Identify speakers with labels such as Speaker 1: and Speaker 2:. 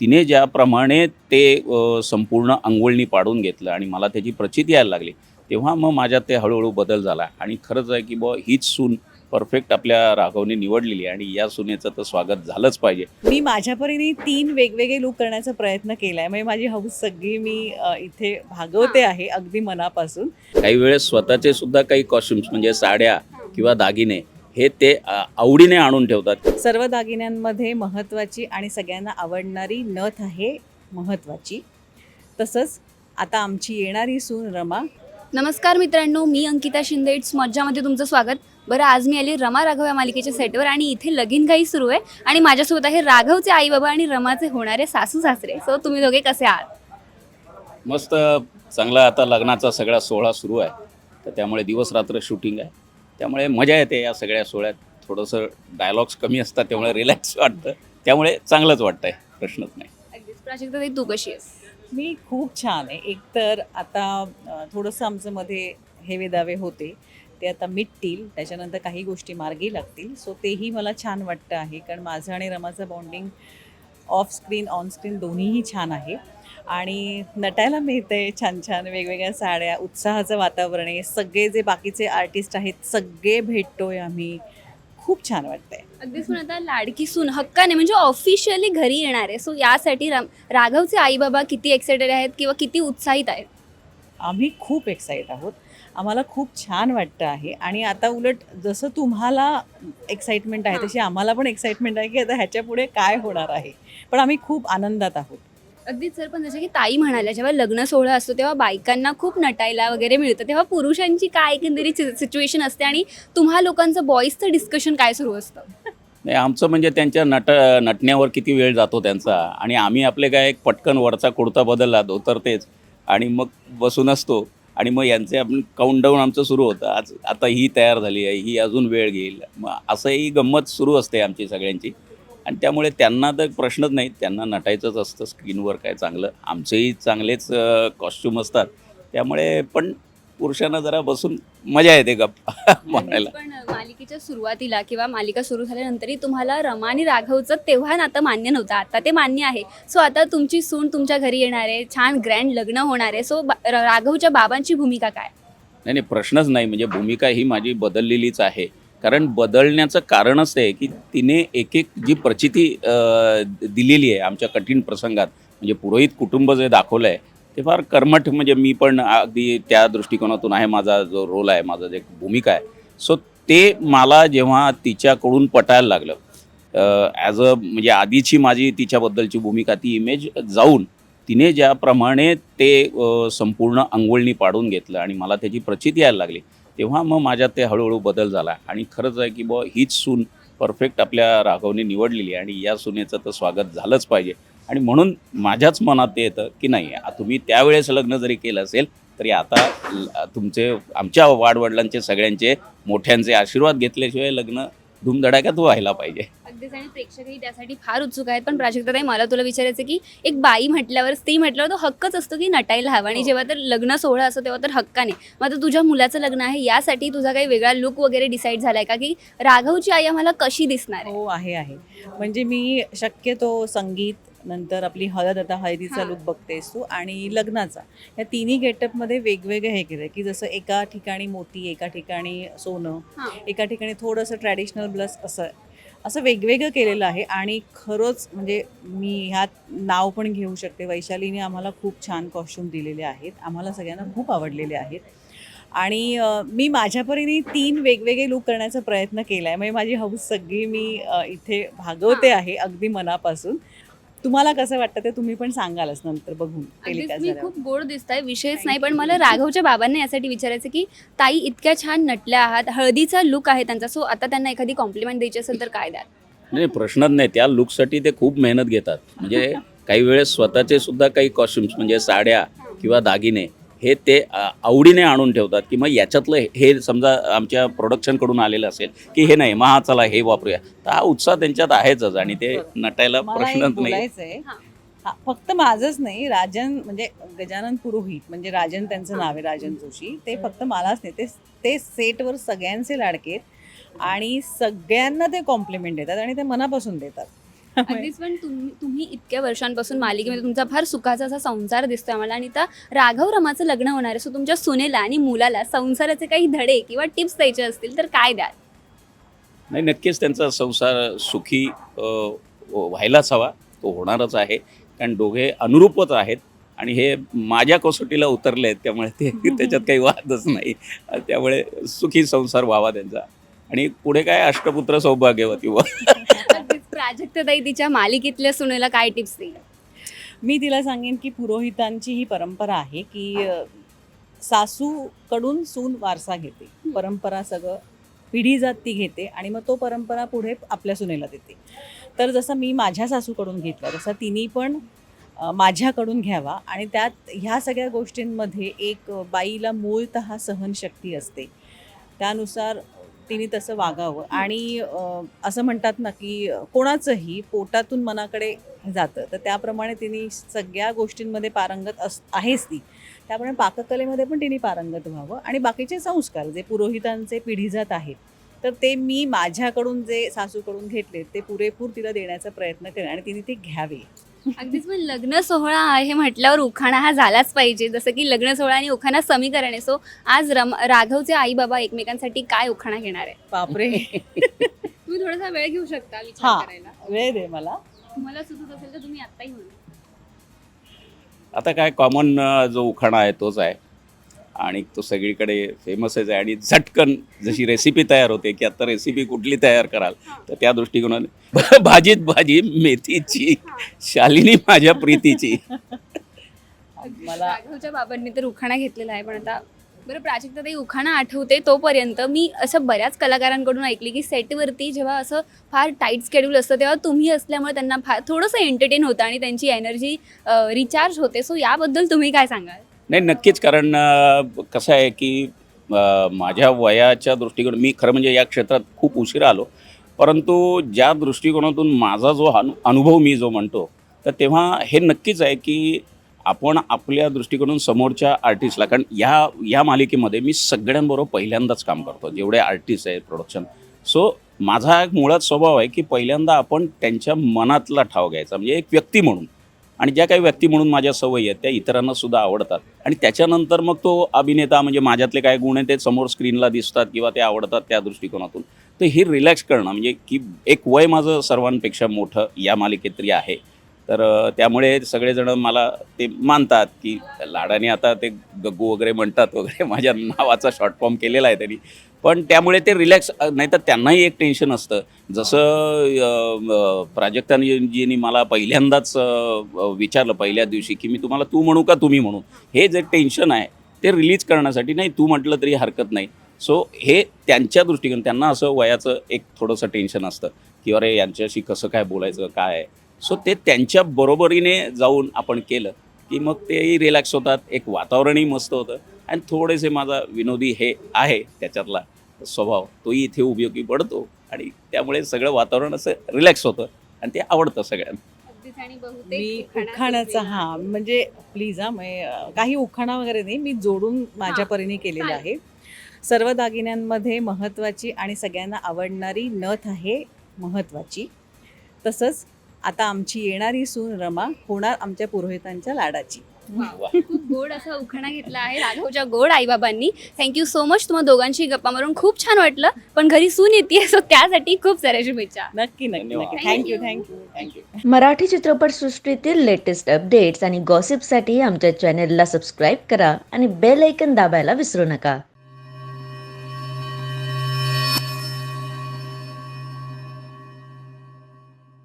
Speaker 1: तिने ज्याप्रमाणे ते संपूर्ण अंघोळणी पाडून घेतलं आणि मला त्याची प्रचिती यायला लागली तेव्हा मग माझ्यात ते हळूहळू बदल झाला. आणि खरंच आहे की बुवा हीच सून परफेक्ट आपल्या राघवने निवडलेली आहे आणि या सुनेचं तर स्वागत झालंच पाहिजे.
Speaker 2: मी माझ्या परीने तीन वेगवेगळे लुक करण्याचा प्रयत्न केलाय. म्हणजे माझी हौस सगळी मी इथे भागवते आहे अगदी मनापासून.
Speaker 1: काही वेळेस स्वतःचे सुद्धा काही कॉस्ट्युम्स म्हणजे साड्या किंवा दागिने हे ते आवडीने आणून ठेवतात.
Speaker 2: सर्व दागिन्यांमध्ये महत्त्वाची आणि सगळ्यांना आवडणारी नथ आहे महत्त्वाची. तसंच आता आमची येणारी सून रमा.
Speaker 3: नमस्कार मित्रांनो मी अंकिता शिंदे. इट्स मज्जामध्ये तुमचं स्वागत. बरं आज मी आली रमा राघव या मालिकेच्या सेटवर आणि इथे लगीन घाई सुरू आहे आणि माझ्यासोबत आहे राघवचे आई बाबा आणि रमाचे होणारे सासू सासरे. सो तुम्ही दोघे कसे आहात?
Speaker 1: मस्त चांगला आता लग्नाचा सगळा सोहळा सुरू आहे. तर त्यामुळे दिवस रात्र शूटिंग आहे. त्यामुळे मजा येते या सगळ्या सोहळ्यात. थोडंसं डायलॉग्स कमी असतात त्यामुळे रिलॅक्स वाटतं. त्यामुळे चांगलंच वाटतंय प्रश्नच नाही.
Speaker 3: अगदीच. प्राजक्ता ताई, तू कशी आहेस?
Speaker 2: मी खूप छान आहे. एकतर आता अ, थोडंसं आमचं मध्ये हेवे दावे होते. ते आता मिटतील त्याच्यानंतर काही गोष्टी मार्गी लागतील. सो तेही मला छान वाटतं आहे. कारण माझं आणि रमाचं bonding off screen on screen दोन्हीही छान आहे. आणि नटायला मिळतंय छान छान वेगवेगळ्या साड्या उत्साहाचं वातावरण आहे. सगळे जे बाकीचे आर्टिस्ट आहेत सगळे भेटतोय आम्ही. खूप छान वाटतंय.
Speaker 3: अगदीच पण आता लाडकी सून हक्काने म्हणजे ऑफिशियली घरी येणार आहे. सो यासाठी राम राघवचे आई बाबा किती एक्सायटेड आहेत किंवा किती उत्साहित आहेत?
Speaker 2: आम्ही खूप एक्साइट आहोत. आम्हाला खूप छान वाटतं आहे. आणि आता उलट जसं तुम्हाला एक्साइटमेंट आहे. तशी आम्हाला पण एक्साइटमेंट आहे की आता ह्याच्या पुढे काय होणार आहे. पण आम्ही खूप आनंदात आहोत.
Speaker 3: अगदीच सर पण जसं की ताई म्हणाल्या जेव्हा लग्न सोहळा असतो तेव्हा बायकांना खूप नटायला वगैरे मिळतं. तेव्हा पुरुषांची काय एकंदरीत सिच्युएशन असते आणि तुम्हा लोकांचं बॉईजचं डिस्कशन काय सुरू असतं?
Speaker 1: नाही आमचं म्हणजे त्यांच्या नट नटण्यावर किती वेळ जातो त्यांचा. आणि आम्ही आपले काय एक पटकन वरचा कुर्ता बदलला धोतर तेच. आणि मग बसून असतो. आणि मग यांचे आपण काउंटडाऊन आमचं सुरू होतं. आज आता ही तयार झाली आहे ही अजून वेळ घेईल. मग असंही गंमत सुरू असते आमची सगळ्यांची. आणि त्यामुळे त्यांना तर प्रश्नच नाही त्यांना नटायचंच असतं स्क्रीनवर काय चांगलं. आमचेही चांगलेच कॉस्च्युम असतात. त्यामुळे पण पुरुषांना जरा बसून मजा येते गप्पा म्हणायला.
Speaker 3: पण मालिकेच्या सुरुवातीला किंवा मालिका सुरू झाल्यानंतरही तुम्हाला रमा आणि राघवचं तेव्हा नातं मान्य नव्हतं आता ते मान्य आहे. सो आता तुमची सून तुमच्या घरी येणार आहे छान ग्रँड लग्न होणार आहे. सो राघवच्या बाबांची भूमिका काय?
Speaker 1: नाही नाही प्रश्नच नाही. म्हणजे भूमिका ही माझी बदललेलीच आहे. कारण बदलण्याचं कारणच आहे की तिने एक एक जी प्रचिती अ, दिलेली आहे आमच्या कठीण प्रसंगात म्हणजे पुरोहित कुटुंब जे दाखवलं आहे ते फार कर्मठ म्हणजे मी पण अगदी त्या दृष्टिकोनातून आहे माझा जो रोल आहे माझा जे भूमिका आहे. सो ते मला जेव्हा तिच्याकडून पटायला लागलं ॲज अ म्हणजे आधीची माझी तिच्याबद्दलची भूमिका ती इमेज जाऊन तिने ज्याप्रमाणे ते संपूर्ण अंघोळणी पाडून घेतलं आणि मला त्याची प्रचिती यायला लागली तेव्हा मग माझ्यात ते हळूहळू बदल झाला. आणि खरंच आहे की बुवा हीच सून परफेक्ट आपल्या राघवने निवडलेली आहे आणि या सुनेचं तर स्वागत झालंच पाहिजे. आणि म्हणून माझ्याच मनात ते येतं की नाही तुम्ही त्यावेळेस लग्न जरी केलं असेल तरी आता तुमचे आमच्या वाडवडिलांचे सगळ्यांचे मोठ्यांचे आशीर्वाद घेतल्याशिवाय लग्न धूमधडाक्यात व्हायला पाहिजे.
Speaker 3: अगदीच आणि प्रेक्षकही त्यासाठी फार उत्सुक आहेत. पण प्राजक्ताताई मला तुला विचारायचं की एक बाई म्हटल्यावर स्त्री म्हटल्यावर तो हक्कच असतो की नटायला हवा? आणि जेव्हा तर लग्न सोहळा असतो तेव्हा तर हक्काने मग आता तुझ्या मुलाचं लग्न आहे यासाठी तुझा काही वेगळा लुक वगैरे डिसाईड झालाय का? की राघवची आई आम्हाला कशी दिसणार आहे?
Speaker 2: हो आहे आहे. म्हणजे मी शक्यतो संगीत नंतर आपली हळद आता हळदीचा. लुक बघतेस तू आणि लग्नाचा. या तिन्ही गेटअपमध्ये वेगवेगळे हे केलं की जसं एका ठिकाणी मोती एका ठिकाणी सोनं. एका ठिकाणी थोडंसं ट्रॅडिशनल प्लस असं असं वेगवेगळं केलेलं आहे आणि खरंच म्हणजे मी ह्यात नाव पण घेऊ शकते. वैशालीने आम्हाला खूप छान कॉस्ट्युम दिलेले आहेत. आम्हाला सगळ्यांना खूप आवडलेले आहेत. आणि मी माझ्या परीने तीन वेगवेगळे लुक करण्याचा प्रयत्न केला आहे म्हणजे माझी हौस सगळी मी इथे भागवते आहे अगदी मनापासून. तुम्हाला कसं वाटतं ते तुम्ही पण सांगालच नंतर बघून
Speaker 3: अगदीच मी. खूप गोड दिसताय विषयच नाही पण. मला राघवच्या बाबांना यासाठी विचारायचं की ताई इतक्या छान नटल्या आहात हळदीचा लुक आहे त्यांचा सो आता त्यांना एखादी कॉम्प्लिमेंट द्यायची असेल तर काय द्याल
Speaker 1: नाही प्रश्नच नाही त्या लुकसाठी ते खूप मेहनत घेतात म्हणजे काही वेळेस स्वतःचे सुद्धा काही कॉस्ट्युम्स म्हणजे साड्या किंवा दागिने हे ते आवडीने आणून ठेवतात की मग याच्यातलं हे समजा आमच्या प्रोडक्शनकडून आलेलं असेल की हे नाही मग हा चला हे वापरूया. तर हा उत्साह त्यांच्यात आहेच आणि ते नटायला प्रश्नच नाही.
Speaker 2: फक्त माझंच नाही राजन म्हणजे गजानन पुरोहित म्हणजे राजन त्यांचं नाव आहे राजन जोशी. ते फक्त मलाच नाही ते ते सेटवर सगळ्यांचे लाडके आहेत आणि सगळ्यांना ते कॉम्प्लिमेंट देतात आणि ते मनापासून देतात.
Speaker 3: अगदीच पण तुम्ही तुम्ही इतक्या वर्षांपासून मालिकेमध्ये तुमचा फार सुखाचा असा संसार दिसतोय आम्हाला. आणि आता राघव रमाचं लग्न होणार आहे. सो तुमच्या सुनेला आणि मुलाला संसाराचे काही धडे किंवा टिप्स द्यायचे असतील तर काय द्याल?
Speaker 1: नाही नक्कीच त्यांचा संसार सुखी अ, व्हायलाच हवा. तो होणारच आहे. कारण दोघे अनुरूपच आहेत. आणि हे माझ्या कसोटीला उतरले आहेत त्यामुळे ते त्याच्यात काही वादच नाही. त्यामुळे सुखी संसार व्हावा त्यांचा. आणि पुढे काय अष्टपुत्र सौभाग्यवती व
Speaker 3: प्राजक्तताई तिच्या मालिकेतल्या सुनेला काय टिप्स देईल?
Speaker 2: मी तिला सांगेन की पुरोहितांची ही परंपरा आहे की अ, सासूकडून सून वारसा घेते. परंपरा सगळं पिढी जात ती घेते आणि मग तो परंपरा पुढे आपल्या सुनेला देते. तर जसं मी माझ्या सासूकडून घेतला तसं तिने पण अ, माझ्याकडून घ्यावा आणि त्यात ह्या सगळ्या गोष्टींमध्ये एक अ, बाईला मूळतः सहनशक्ती असते. त्यानुसार तिने तसं वागावं. आणि असं म्हणतात ना की कोणाचंही पोटातून मनाकडे जातं. तर त्याप्रमाणे तिने सगळ्या गोष्टींमध्ये पारंगत अस आहेच ती. त्यामुळे पाककलेमध्ये पण तिने पारंगत व्हावं. आणि बाकीचे संस्कार जे पुरोहितांचे पिढीजात आहेत तर ते मी माझ्याकडून जे सासूकडून घेतले ते पुरेपूर तिला देण्याचा प्रयत्न करेन आणि तिने ते घ्यावे.
Speaker 3: अगदीच पण लग्न सोहळा आहे म्हटल्यावर उखाणा हा झालाच पाहिजे. जसं की लग्न सोहळा आणि उखाणा समीकरण. आहे सो आज रम राघवचे आई बाबा एकमेकांसाठी काय उखाणा घेणार आहे?
Speaker 2: बापरे.
Speaker 3: तुम्ही थोडासा वेळ घेऊ शकता
Speaker 2: हा.
Speaker 3: विचार करायला.
Speaker 2: वेळ दे मला.
Speaker 3: तुम्हाला सुचत असेल तर तुम्ही आत्ताही म्हणा
Speaker 1: आता काय कॉमन जो उखाणा आहे तोच आहे. आणि तो सगळीकडे फेमसच आहे. आणि झटकन जशी रेसिपी तयार होते की आता रेसिपी कुठली तयार कराल तर त्या दृष्टिकोनाने भाजीत भाजी मेथीची शालिनी माझ्या प्रीतीची.
Speaker 2: मला
Speaker 3: राघवच्या बाबांनी तर उखाणा घेतलेला आहे पण आता बरं प्राजक्ता ताई उखाणा आठवते तोपर्यंत. मी असं बऱ्याच कलाकारांकडून ऐकली की सेटवरती जेव्हा असं फार टाईट स्केड्यूल असतं तेव्हा तुम्ही असल्यामुळे त्यांना फार थोडंसं एंटरटेन होतं आणि त्यांची एनर्जी रिचार्ज होते. सो याबद्दल तुम्ही काय सांगाल?
Speaker 1: नाही नक्कीच कारण कसं आहे की माझ्या वयाच्या दृष्टिकोन मी खरं म्हणजे या क्षेत्रात खूप उशिरा आलो. परंतु ज्या दृष्टिकोनातून माझा जो अनु अनुभव मी जो म्हणतो तर तेव्हा हे नक्कीच आहे की आपण आपल्या दृष्टिकोनातून समोरच्या आर्टिस्टला कारण या या मालिकेमध्ये मी सगळ्यांबरोबर पहिल्यांदाच काम करतो जेवढे आर्टिस्ट आहेत प्रोडक्शन सो माझा एक मुळात स्वभाव आहे की पहिल्यांदा आपण त्यांच्या मनातला ठाव घ्यायचा म्हणजे एक व्यक्ती म्हणून. आणि ज्या काही व्यक्ती म्हणून माझ्या सवयी आहेत त्या इतरांना सुद्धा आवडतात. आणि त्याच्यानंतर मग तो अभिनेता म्हणजे माझ्यातले काय गुण आहेत ते समोर स्क्रीनला दिसतात किंवा ते आवडतात त्या दृष्टिकोनातून. तर हे रिलॅक्स करणं म्हणजे की एक वय माझं सर्वांपेक्षा मोठं या मालिकेत तरी आहे. तर त्यामुळे सगळेजण मला ते मानतात की लाडाने आता ते गग्गू वगैरे म्हणतात वगैरे. माझ्या नावाचा शॉर्ट फॉर्म केलेला आहे त्यांनी. पण त्यामुळे ते रिलॅक्स नाही तर त्यांनाही एक टेन्शन असतं. जसं प्राजक्ताजींनी मला पहिल्यांदाच विचारलं पहिल्या दिवशी की मी तुम्हाला तू म्हणू का तुम्ही म्हणू? हे जे टेन्शन आहे ते रिलीज करण्यासाठी नाही तू म्हटलं तरी हरकत नाही. सो हे त्यांच्या दृष्टिकोन त्यांना असं वयाचं एक थोडंसं टेन्शन असतं की अरे यांच्याशी कसं काय बोलायचं काय सो ते त्यांच्या बरोबरीने जाऊन आपण केलं. की मग तेही रिलॅक्स होतात. एक वातावरणही मस्त होतं. आणि थोडेसे माझा विनोदी हे आहे त्याच्यातला स्वभाव तोही इथे उपयोगी पडतो. आणि त्यामुळे सगळं वातावरण असं रिलॅक्स होतं. आणि ते आवडतं सगळ्यांना.
Speaker 2: मी
Speaker 3: उखाणा
Speaker 2: उखाण्याचा
Speaker 3: सुचलेला
Speaker 2: हा. म्हणजे प्लीज हा म्हणजे काही उखाणा वगैरे नाही. मी जोडून माझ्या परीने केलेलं. आहे. सर्व दागिन्यांमध्ये महत्त्वाची आणि सगळ्यांना आवडणारी नथ आहे महत्त्वाची तसंच आता आमची येणारी सून रमा होणार आमच्या पुरोहितांच्या लाडाची.
Speaker 3: खूप गोड असा उखाणा घेतला आहे राघवच्या गोड आईबाबांनी. थँक्यू सो मच तुम्हा दोघांशी गप्पा मारून खूप छान वाटलं. पण घरी सून येते सो त्यासाठी खूप साऱ्या शुभेच्छा.
Speaker 2: नक्की नक्की. नक्की. Thank you thank you
Speaker 1: thank you
Speaker 4: Marathi चित्रपटसृष्टीतील लेटेस्ट अपडेट्स आणि गॉसिपसाठी आमच्या चॅनेलला सबस्क्राईब करा आणि बेल ऐकन दाबायला विसरू नका.